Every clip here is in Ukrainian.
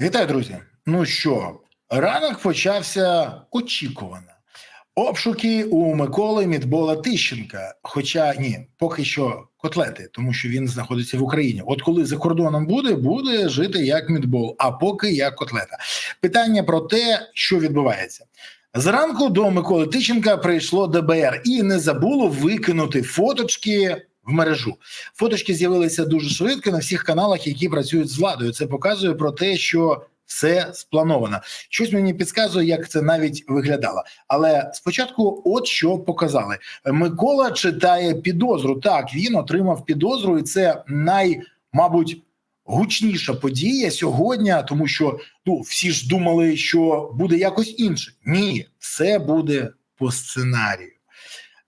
Вітаю, друзі. Ну що, ранок почався очікувано. Обшуки у Миколи Мідбола Тищенка. Хоча ні, поки що котлети, тому що він знаходиться в Україні. От коли за кордоном буде, буде жити як Мідбол, а поки як котлета. Питання про те, що відбувається. Зранку до Миколи Тищенка прийшло ДБР і не забуло викинути фоточки в мережу. Фоточки з'явилися дуже швидко на всіх каналах, які працюють з владою. Це показує про те, що все сплановано. Щось мені підказує, як це навіть виглядало. Але спочатку, от що показали. Микола читає підозру. Так, він отримав підозру, і це най, мабуть, гучніша подія сьогодні, тому що ну всі ж думали, що буде якось інше. Ні, все буде по сценарію.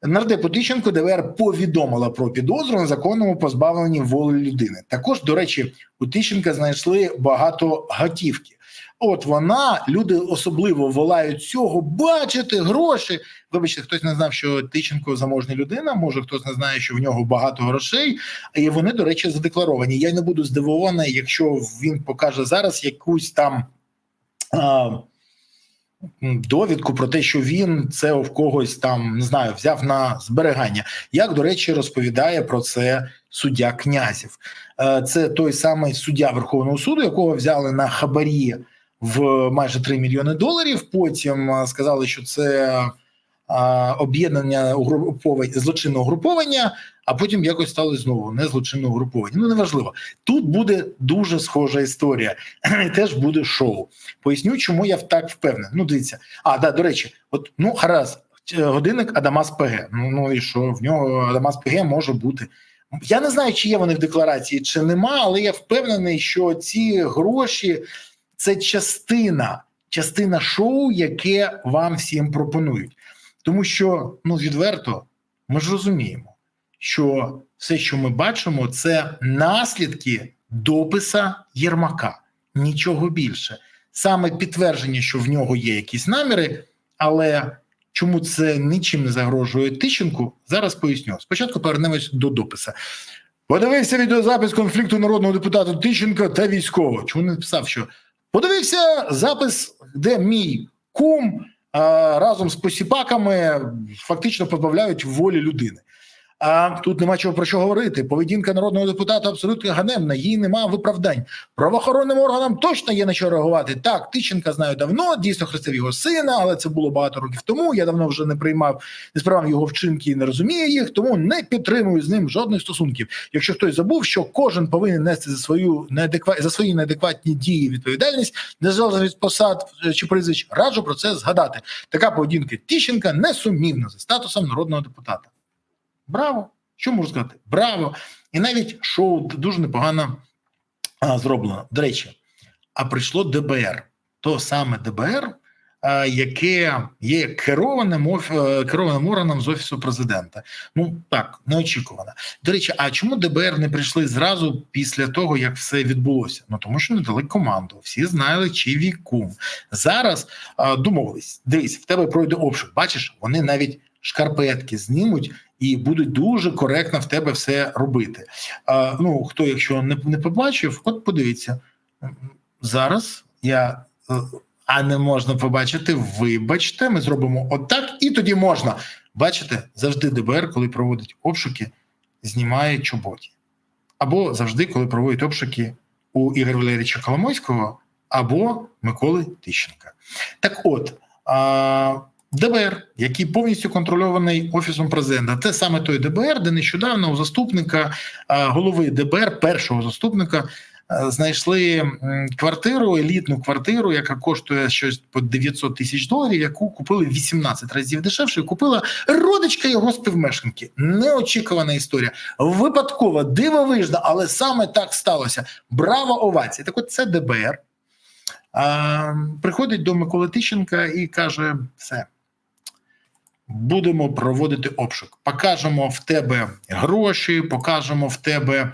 Нардепу Тищенко ДВР повідомила про підозру на законному позбавленні волі людини. Також, до речі, у Тищенка знайшли багато готівки. От вона, люди особливо волають цього, бачити гроші. Вибачте, хтось не знав, що Тищенко заможна людина. Може, хтось не знає, що в нього багато грошей, і вони, до речі, задекларовані. Я не буду здивований, якщо він покаже зараз якусь там. А, довідку про те, що він це в когось там не знаю, взяв на зберігання. Як до речі, розповідає про це суддя князів. Це той самий суддя Верховного суду, якого взяли на хабарі в майже 3 мільйони доларів. Потім сказали, що це об'єднання угруповань злочинного угруповання, а потім якось стало знову не злочинного угруповання. Ну неважливо. Тут буде дуже схожа історія, і теж буде шоу. Поясню, чому я так впевнений. Ну, дивіться, а да, до речі, от ну гаразд, годинник Адамас ПГ. Ну ну і що в нього Адамас ПГ може бути. Я не знаю, чи є вони в декларації, чи нема, але я впевнений, що ці гроші це частина, частина шоу, яке вам всім пропонують. Тому що ну відверто ми ж розуміємо, що все, що ми бачимо, це наслідки дописа Єрмака, нічого більше. Саме підтвердження, що в нього є якісь наміри, але чому це нічим не загрожує Тищенку, зараз поясню. Спочатку повернемось до дописа. Подивився відеозапис конфлікту народного депутата Тищенка та військового. Чому не написав, що подивився запис, де мій кум разом з посіпаками фактично позбавляють волі людини. А тут нема чого про що говорити. Поведінка народного депутата абсолютно ганебна, їй нема виправдань. Правоохоронним органам точно є на що реагувати. Так, Тищенка знаю давно, дійсно хрестив його сина, але це було багато років тому. Я давно вже не приймав, не сприймав його вчинки і не розумію їх, тому не підтримую з ним жодних стосунків. Якщо хтось забув, що кожен повинен нести за свою неадекват за свої неадекватні дії відповідальність, незалежно від посад чи прізвищ, раджу про це згадати. Така поведінка Тищенка несумнівна за статусом народного депутата. Браво! Що можу сказати? Браво! І навіть шоу дуже непогано а, зроблено. До речі, а прийшло ДБР, то саме ДБР, а, яке є керованим оф... Е, керованим органом з офісу президента. Ну так неочікувано. До речі, а чому ДБР не прийшли зразу після того, як все відбулося? Ну тому що не дали команду. Всі знали, чи віку зараз а, домовились. Дивись, в тебе пройде обшук. Бачиш, вони навіть шкарпетки знімуть і будуть дуже коректно в тебе все робити. А, Ну хто, якщо не не побачив, от подивіться зараз. Я а не можна побачити. Вибачте, ми зробимо отак, і тоді можна. Бачите, завжди ДБР, коли проводить обшуки, знімає чоботі. Або завжди, коли проводять обшуки у Ігоря Валерійовича Коломойського або Миколи Тищенка. Так от. ДБР, який повністю контрольований офісом президента, це саме той ДБР, де нещодавно у заступника голови ДБР, першого заступника, знайшли квартиру, елітну квартиру, яка коштує щось по 900 тисяч доларів, яку купили 18 разів дешевше. Купила родичка його співмешканки. Неочікувана історія, випадкова, дивовижна, але саме так сталося. Браво овація! Так, от це ДБР. А, Приходить до Миколи Тищенка і каже: все будемо проводити обшук. Покажемо в тебе гроші, покажемо в тебе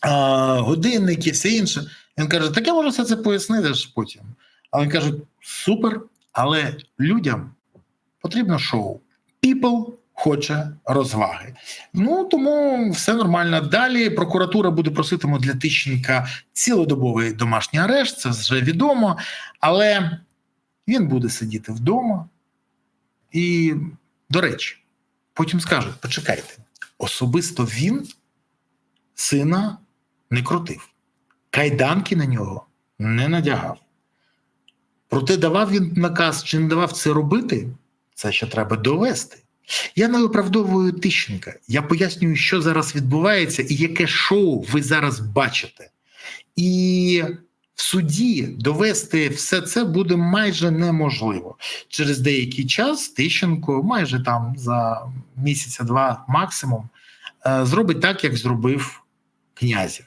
а, годинники, все інше. Він каже: так я можу все це пояснити ж потім. Але він каже: супер, але людям потрібно шоу. People хоче розваги. Ну тому все нормально. Далі прокуратура буде проситиме для Тищенка цілодобовий домашній арешт, це вже відомо, але він буде сидіти вдома. І, до речі, потім скажуть: почекайте, особисто він сина не крутив, кайданки на нього не надягав. Проте давав він наказ чи не давав це робити, це ще треба довести. Я не виправдовую Тищенка. Я пояснюю, що зараз відбувається і яке шоу ви зараз бачите. І в суді довести все це буде майже неможливо. Через деякий час Тищенко, майже там за місяця-два максимум, е, зробить так, як зробив князів.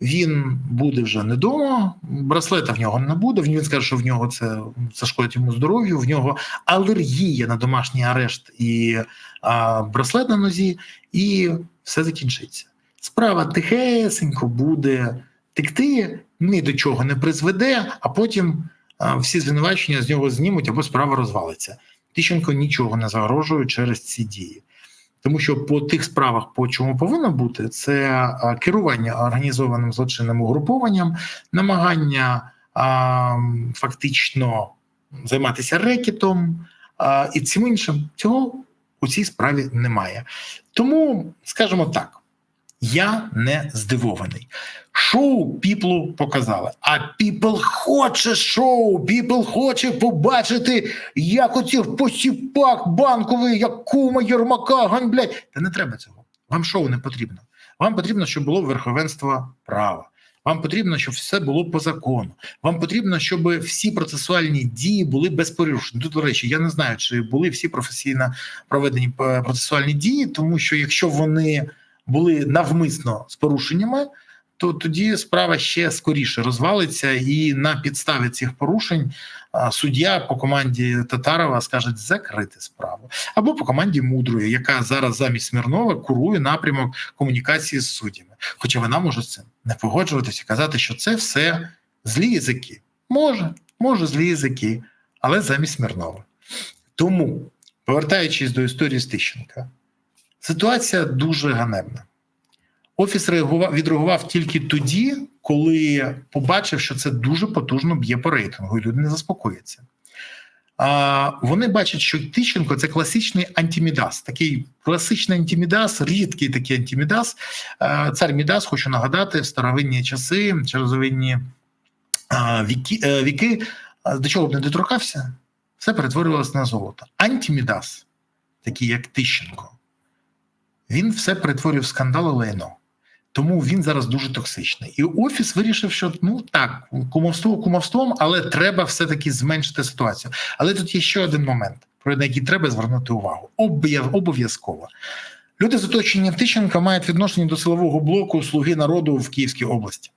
Він буде вже не вдома, браслета в нього не буде. Він скаже, що в нього це зашкодить йому здоров'ю. В нього алергія на домашній арешт і а, браслет на нозі, і все закінчиться. Справа тихесенько буде текти, ні до чого не призведе, а потім всі звинувачення з нього знімуть або справа розвалиться. Тищенко нічого не загрожує через ці дії. Тому що по тих справах, по чому повинно бути, це керування організованим злочинним угрупованням, намагання а, фактично займатися рекетом а, і цим іншим цього у цій справі немає. Тому скажімо так. Я не здивований. Шоу піплу показали. А піпл хоче шоу. Піпл хоче побачити, як оцих посіпак банковий, як кума Єрмака ганьблять. Та не треба цього. Вам шоу не потрібно. Вам потрібно, щоб було верховенство права. Вам потрібно, щоб все було по закону. Вам потрібно, щоб всі процесуальні дії були без порушень. Тут, до речі, я не знаю, чи були всі професійно проведені е, процесуальні дії, тому що якщо вони були навмисно з порушеннями, то тоді справа ще скоріше розвалиться, і на підставі цих порушень суддя по команді Татарова скаже закрити справу, або по команді Мудрої, яка зараз замість Смірнова курує напрямок комунікації з суддями. Хоча вона може з цим не погоджуватися, казати, що це все злі язики. Може, може, злі язики, але замість Смірнова. Тому, повертаючись до історії Стищенка, Ситуація дуже ганебна. Офіс реагував, відреагував тільки тоді, коли побачив, що це дуже потужно б'є по рейтингу, і люди не заспокояться. А, Вони бачать, що Тищенко це класичний антимідас, такий класичний антимідас, рідкий такий антимідас. А, Цар Мідас, хочу нагадати, в старовинні часи, черезовинні віки, е, віки, до чого б не доторкався, все перетворювалося на золото. Антимідас, такий як Тищенко він все перетворює в скандал і лайно. Тому він зараз дуже токсичний. І офіс вирішив, що ну так, кумовство кумовством, але треба все-таки зменшити ситуацію. Але тут є ще один момент, про який треба звернути увагу. Обов'язково. Люди з оточення Тищенка мають відношення до силового блоку Слуги народу в Київській області.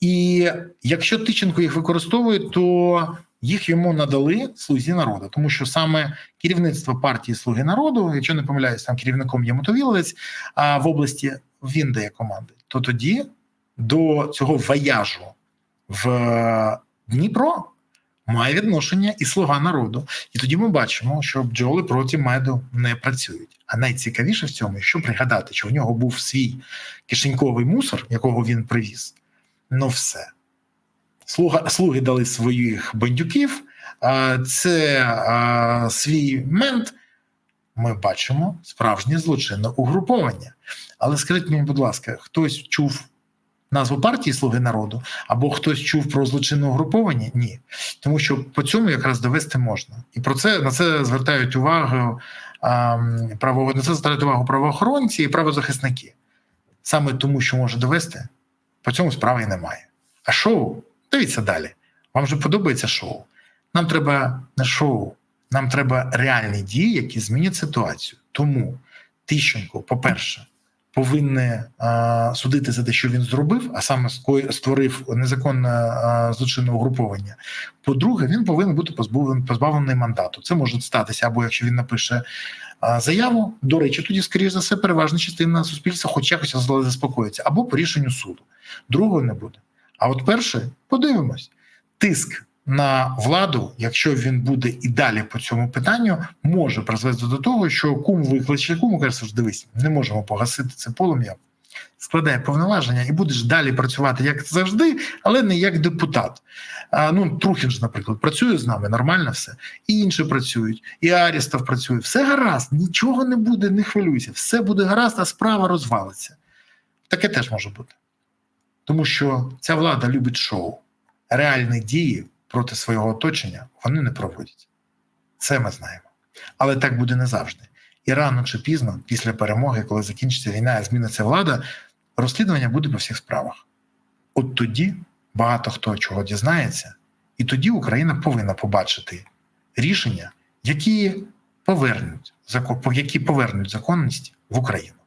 І якщо Тищенко їх використовує, то їх йому надали слузі народу, тому що саме керівництво партії Слуги народу, якщо не помиляюсь, там керівником є Мотовіловець, а в області він дає команди. То тоді до цього вояжу в Дніпро має відношення і слуга народу. І тоді ми бачимо, що бджоли проти меду не працюють. А найцікавіше в цьому, що пригадати, що в нього був свій кишеньковий мусор, якого він привіз. Ну все. Слуга, слуги дали своїх бандюків, це свій мент. Ми бачимо справжнє злочинне угруповання. Але скажіть мені, будь ласка, хтось чув назву партії Слуги народу, або хтось чув про злочинне угруповання? Ні. Тому що по цьому якраз довести можна. І про це на це звертають увагу право, на це звертають увагу правоохоронці і правозахисники. Саме тому, що може довести, по цьому справи немає. А шоу Дивіться далі. Вам же подобається шоу. Нам треба не шоу, нам треба реальні дії, які змінять ситуацію. Тому Тищенко, по-перше, повинен судити за те, що він зробив, а саме створив незаконне злочинне угруповання. По-друге, він повинен бути позбавлений, позбавлений мандату. Це може статися, або якщо він напише заяву. До речі, тоді, скоріш за все, переважна частина суспільства, хоч якось заспокоїться, або по рішенню суду. Другого не буде. А от перше, подивимось, тиск на владу, якщо він буде і далі по цьому питанню, може призвести до того, що кум викличе кум, каже, дивись, не можемо погасити це полум'я. Складає повноваження і будеш далі працювати як завжди, але не як депутат. А, ну Трухін ж, наприклад, працює з нами нормально все, і інші працюють, і Арістов працює. Все гаразд, нічого не буде, не хвилюйся, все буде гаразд, а справа розвалиться. Таке теж може бути. Тому що ця влада любить шоу, реальні дії проти свого оточення вони не проводять. Це ми знаємо. Але так буде не завжди. І рано чи пізно, після перемоги, коли закінчиться війна і зміниться влада, розслідування буде по всіх справах. От тоді багато хто чого дізнається, і тоді Україна повинна побачити рішення, які повернуть які повернуть законність в Україну.